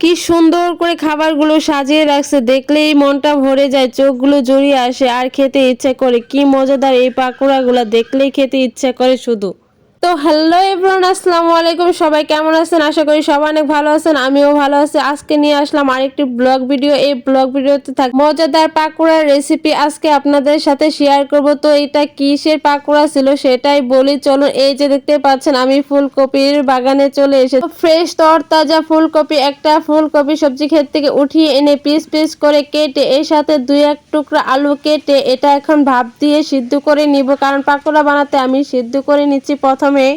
কি সুন্দর করে খাবারগুলো সাজিয়ে রাখছে। দেখলেই মনটা ভরে যায়, চোখগুলো জড়িয়ে আসে আর খেতে ইচ্ছা করে। কি মজাদার এই পাকোড়াগুলো, দেখলেই খেতে ইচ্ছা করে শুধু। তো হ্যালো এভরিওয়ান আসসালামু আলাইকুম। সবাই কেমন আছেন? আশা করি সবাই অনেক ভালো আছেন, আমিও ভালো আছি। আজকে নিয়ে আসলাম আরেকটি ব্লগ ভিডিও এই ব্লগ ভিডিওতে থাক মজাদার পাকোড়ার রেসিপি আজকে আপনাদের সাথে শেয়ার করব। তো এটা কিসের পাকোড়া ছিল সেটাই বলি, চলুন এই যে দেখতে পাচ্ছেন, আমি ফুলকপির বাগানে চলে এসেছি। ফ্রেশ তরতাজা ফুলকপি, একটা ফুলকপি সবজি ক্ষেত থেকে উঠিয়ে এনে পিস পিস করে কেটে, এর সাথে দুই এক টুকরা আলু কেটে, এটা এখন ভাপ দিয়ে সিদ্ধ করে নিব। কারণ পাকোড়া বানাতে আমি সিদ্ধ করে নিচ্ছি প্রথমে প্রথমে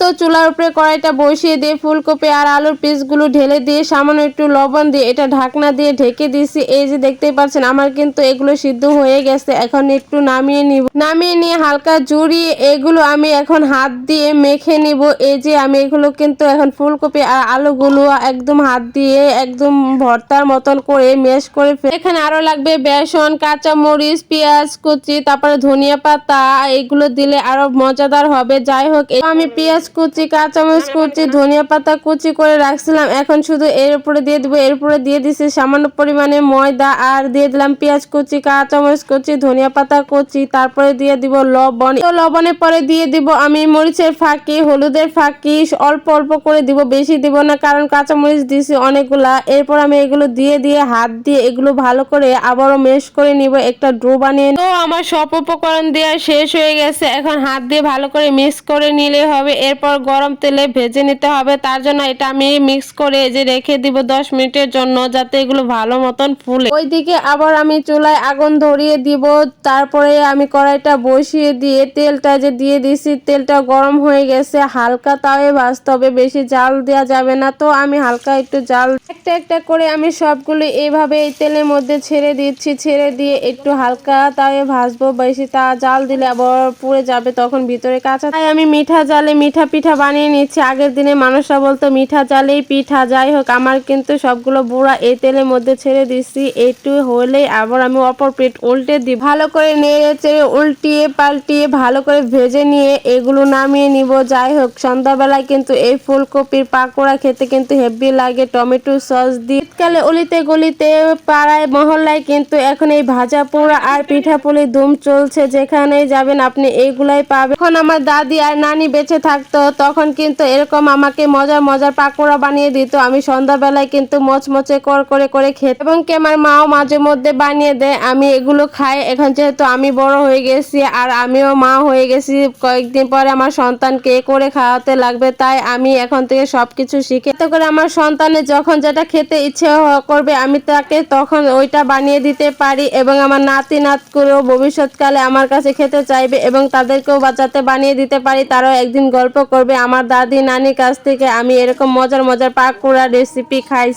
তো চুলার উপরে কড়াইটা বসিয়ে দিয়ে ফুলকপি আর আলুর পিসগুলো ঢেলে দিয়ে সামান্য একটু লবণ দিয়ে এটা ঢাকনা দিয়ে ঢেকে দিয়েছি। এই যে দেখতেই পাচ্ছেন, আমার কিন্তু এগুলো সিদ্ধ হয়ে গেছে। এখন একটু নামিয়ে নিব। নামিয়ে নিয়ে হালকা জুড়িয়ে এগুলো আমি এখন হাত দিয়ে মেখে নিব। এই যে আমি এগুলো কিন্তু এখন ফুলকপি আর আলুগুলো একদম হাত দিয়ে একদম ভর্তার মতন করে মেশ করে এখানে আরও লাগবে বেসন কাঁচা মরিচ পেঁয়াজ কুচি, তারপরে ধনিয়া পাতা, এগুলো দিলে আরও মজাদার হবে। যাই হোক আমি পেঁয়াজ কুচি কাঁচামরিচ কুচি, ধনিয়া পাতা কুচি করে রাখছিলাম। এখন শুধু এর উপরে দিয়ে দিব। এর উপরে দিয়ে দিছি সামান্য পরিমাণে ময়দা আর দিয়ে দিলাম পেঁয়াজ কুচি কাঁচামরিচ কুচি, ধনিয়া পাতা কুচি। তারপরে দিয়ে দিব লবণ। তো লবণের পরে দিয়ে দিব আমি মরিচের ফাঁকি, হলুদের ফাঁকি। অল্প অল্প করে দিব, বেশি দিব না, কারণ কাঁচামরিচ দিছি অনেকগুলা। এরপর আমি এগুলো দিয়ে দিয়ে, হাত দিয়ে এগুলো ভালো করে আবারও মেশ করে নিব। একটা ডো বানিয়ে তো আমার সব উপকরণ দেওয়া শেষ হয়ে গেছে। এখন হাত দিয়ে ভালো করে মিক্স করে নিলে হবে। এরপর গরম তেলে ভেজে নিতে হবে। তার জন্য এটা আমি মিক্স করে যে রেখে দিব দশ মিনিটের জন্য, যাতে এগুলো ভালো মতন ফুলে। ওইদিকে আবার আমি চুলায় আগুন ধরিয়ে দিব। তারপরে আমি কড়াইটা বসিয়ে দিয়ে তেলটা যে দিয়ে দিছি, তেলটা গরম হয়ে গেছে। হালকা তাওয়ে ভাজতে হবে, বেশি জাল দেওয়া যাবে না। তো আমি হালকা একটু জাল, একটা একটা করে আমি সবগুলো এইভাবে এই তেলের মধ্যে ছেড়ে দিচ্ছি। ছেড়ে দিয়ে একটু হালকা তাওয়ে ভাজবো। বেশি তা জাল দিলে আবার পুড়ে যাবে তখন ভিতরে কাঁচা। তাই আমি মিঠা জালে মিঠা পিঠা বানিয়ে নিচ্ছি। আগের দিনে মানুষরা বলতো, মিঠা চালেই পিঠা, যাই হোক, আমার কিন্তু সবগুলো বুড়া এই তেলের মধ্যে ছেড়ে দিচ্ছি। একটু হলেই আবার আমি অপর প্লেট উল্টে দিই ভালো করে নেড়ে চেড়ে উল্টিয়ে পাল্টিয়ে ভালো করে ভেজে নিয়ে এগুলো নামিয়ে নিব। যাই হোক, সন্ধ্যাবেলায় কিন্তু এই ফুলকপির পাকোড়া খেতে কিন্তু হেভি লাগে। টমেটো সস দিয়ে শীতকালে অলিতে গলিতে পাড়ায়, মহল্লায় কিন্তু এখন এই ভাজা পোড়া আর পিঠা পুলি ধুম চলছে। যেখানেই যাবেন, আপনি এইগুলাই পাবেন। এখন আমার দাদি আর নানি বেঁচে থাকতো। তখন কিন্তু এরকম আমাকে মজার মজার পাকোড়া বানিয়ে দিত। আমি সন্ধ্যাবেলায় কিন্তু মচমচে, কর, করে করে খেতে। এবং কি আমার মাও মাঝে মধ্যে বানিয়ে দেয়, আমি এগুলো খাই। এখন যেহেতু আমি বড় হয়ে গেছি আর আমিও মা হয়ে গেছি, কয়েকদিন পরে আমার সন্তানকে করে খাওয়াতে লাগবে, তাই আমি এখন থেকে সবকিছু শিখে এতে করে আমার সন্তানের যখন যেটা খেতে ইচ্ছে করবে, আমি তাকে তখন ওইটা বানিয়ে দিতে পারি এবং আমার নাতি নাতকুরেও ভবিষ্যৎকালে আমার কাছে খেতে চাইবে এবং তাদেরকেও বাচ্চাতে বানিয়ে দিতে পারি। তারাও একদিন গল্প করবে আমার দাদি নানির কাছ থেকে। আমি এরকম মজার মজার পাকোড়া রেসিপি খাই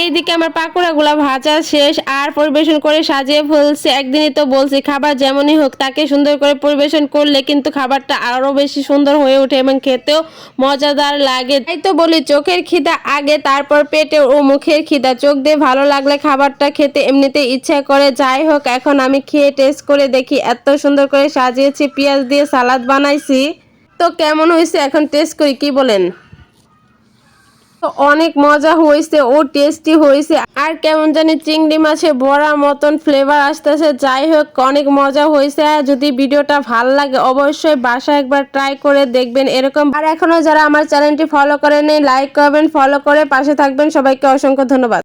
এইদিকে আমার পাকুড়াগুলা ভাজা শেষ আর পরিবেশন করে সাজিয়ে ফেলছি। একদিনই তো বলছি খাবার যেমনই হোক, তাকে সুন্দর করে পরিবেশন করলে কিন্তু খাবারটা আরও বেশি সুন্দর হয়ে ওঠে এবং খেতেও মজাদার লাগে। তাই তো বলি, চোখের খিদা আগে, তারপর পেটে ও মুখের খিদা। চোখ দিয়ে ভালো লাগলে খাবারটা খেতে এমনিতে ইচ্ছা করে। যাই হোক, এখন আমি খেয়ে টেস্ট করে দেখি এত সুন্দর করে সাজিয়েছি, পেঁয়াজ দিয়ে সালাদ বানাইছি। তো কেমন হয়েছে? এখন টেস্ট করি, কি বলেন? অনেক মজা হয়েছে, ও টেস্টি হয়েছে। আর কেমন জানি চিংড়ি মাছে বড়া মতন ফ্লেভার আসতেছে। যাই হোক, অনেক মজা হয়েছে। যদি ভিডিওটা ভালো লাগে, অবশ্যই বাসা একবার ট্রাই করে দেখবেন এরকম। আর এখনও যারা আমার চ্যানেলটি ফলো করেন লাইক করবেন ফলো করে পাশে থাকবেন। সবাইকে অসংখ্য ধন্যবাদ।